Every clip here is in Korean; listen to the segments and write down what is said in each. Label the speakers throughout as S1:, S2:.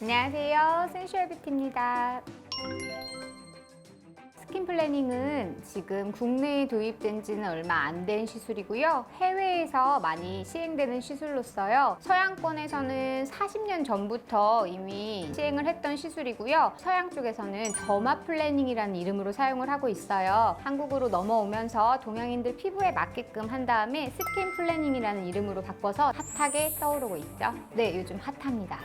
S1: 안녕하세요. 센슈얼 뷰티입니다. 스킨 플래닝은 지금 국내에 도입된 지는 얼마 안 된 시술이고요. 해외에서 많이 시행되는 시술로서요. 서양권에서는 40년 전부터 이미 시행을 했던 시술이고요. 서양 쪽에서는 더마 플래닝이라는 이름으로 사용을 하고 있어요. 한국으로 넘어오면서 동양인들 피부에 맞게끔 한 다음에 스킨 플래닝이라는 이름으로 바꿔서 핫하게 떠오르고 있죠. 네, 요즘 핫합니다.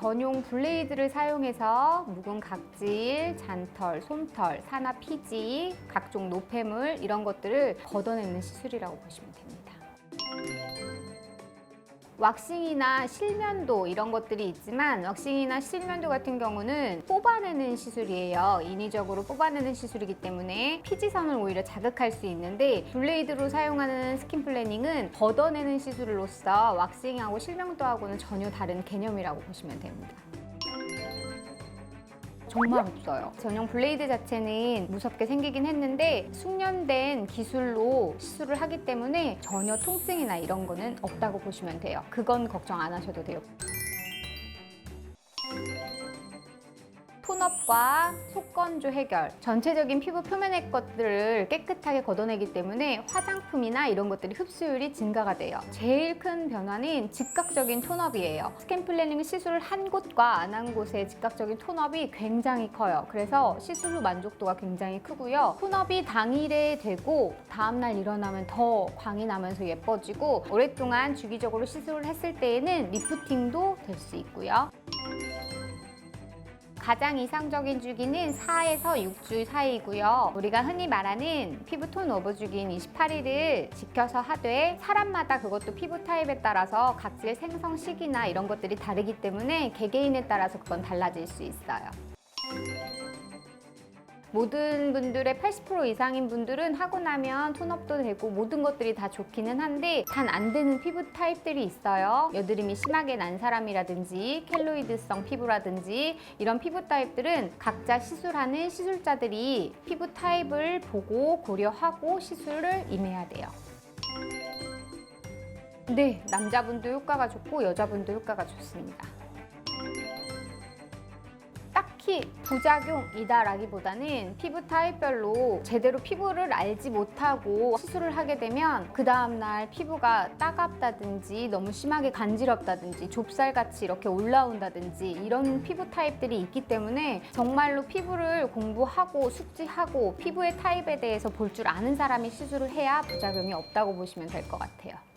S1: 전용 블레이드를 사용해서 묵은 각질, 잔털, 솜털, 산화 피지, 각종 노폐물 이런 것들을 걷어내는 시술이라고 보시면 됩니다. 왁싱이나 실면도 이런 것들이 있지만 왁싱이나 실면도 같은 경우는 뽑아내는 시술이에요. 인위적으로 뽑아내는 시술이기 때문에 피지선을 오히려 자극할 수 있는데 블레이드로 사용하는 스킨 플래닝은 걷어내는 시술로서 왁싱하고 실명도하고는 전혀 다른 개념이라고 보시면 됩니다. 정말 없어요. 전용 블레이드 자체는 무섭게 생기긴 했는데 숙련된 기술로 시술을 하기 때문에 전혀 통증이나 이런 거는 없다고 보시면 돼요. 그건 걱정 안 하셔도 돼요. 과 속건조 해결 전체적인 피부 표면의 것들을 깨끗하게 걷어내기 때문에 화장품이나 이런 것들이 흡수율이 증가가 돼요. 제일 큰 변화는 즉각적인 톤업이에요. 스킨 플래닝 시술을 한 곳과 안 한 곳의 즉각적인 톤업이 굉장히 커요. 그래서 시술 후 만족도가 굉장히 크고요. 톤업이 당일에 되고 다음날 일어나면 더 광이 나면서 예뻐지고 오랫동안 주기적으로 시술을 했을 때에는 리프팅도 될 수 있고요 가장 이상적인 주기는 4에서 6주 사이고요. 우리가 흔히 말하는 피부톤 오버 주기인 28일을 지켜서 하되 사람마다 그것도 피부 타입에 따라서 각질 생성 시기나 이런 것들이 다르기 때문에 개개인에 따라서 그건 달라질 수 있어요. 모든 분들의 80% 이상인 분들은 하고 나면 톤업도 되고 모든 것들이 다 좋기는 한데 단 안 되는 피부 타입들이 있어요. 여드름이 심하게 난 사람이라든지 켈로이드성 피부라든지 이런 피부 타입들은 각자 시술하는 시술자들이 피부 타입을 보고 고려하고 시술을 임해야 돼요. 네, 남자분도 효과가 좋고 여자분도 효과가 좋습니다. 딱히 부작용이다라기보다는 피부 타입별로 제대로 피부를 알지 못하고 시술을 하게 되면 그 다음날 피부가 따갑다든지 너무 심하게 간지럽다든지 좁쌀같이 이렇게 올라온다든지 이런 피부 타입들이 있기 때문에 정말로 피부를 공부하고 숙지하고 피부의 타입에 대해서 볼 줄 아는 사람이 시술을 해야 부작용이 없다고 보시면 될 것 같아요.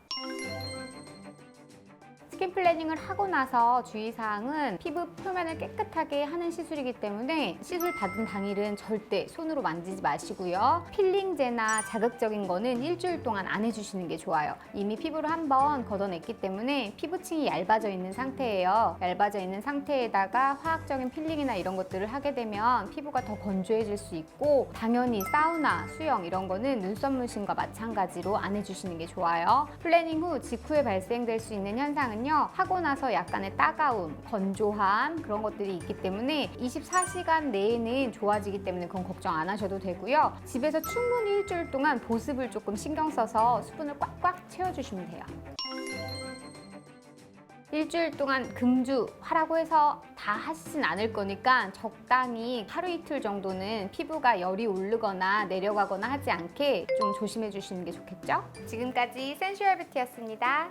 S1: 스킨 플래닝을 하고 나서 주의사항은 피부 표면을 깨끗하게 하는 시술이기 때문에 시술 받은 당일은 절대 손으로 만지지 마시고요. 필링제나 자극적인 거는 일주일 동안 안 해주시는 게 좋아요. 이미 피부를 한번 걷어냈기 때문에 피부층이 얇아져 있는 상태예요. 얇아져 있는 상태에다가 화학적인 필링이나 이런 것들을 하게 되면 피부가 더 건조해질 수 있고 당연히 사우나, 수영 이런 거는 눈썹 문신과 마찬가지로 안 해주시는 게 좋아요. 플래닝 후 직후에 발생될 수 있는 현상은 요. 하고 나서 약간의 따가움, 건조함 그런 것들이 있기 때문에 24시간 내에는 좋아지기 때문에 그건 걱정 안 하셔도 되고요. 집에서 충분히 일주일 동안 보습을 조금 신경 써서 수분을 꽉꽉 채워주시면 돼요. 일주일 동안 금주 하라고 해서 다 하시진 않을 거니까 적당히 하루 이틀 정도는 피부가 열이 오르거나 내려가거나 하지 않게 좀 조심해 주시는 게 좋겠죠? 지금까지 센슈얼 뷰티였습니다.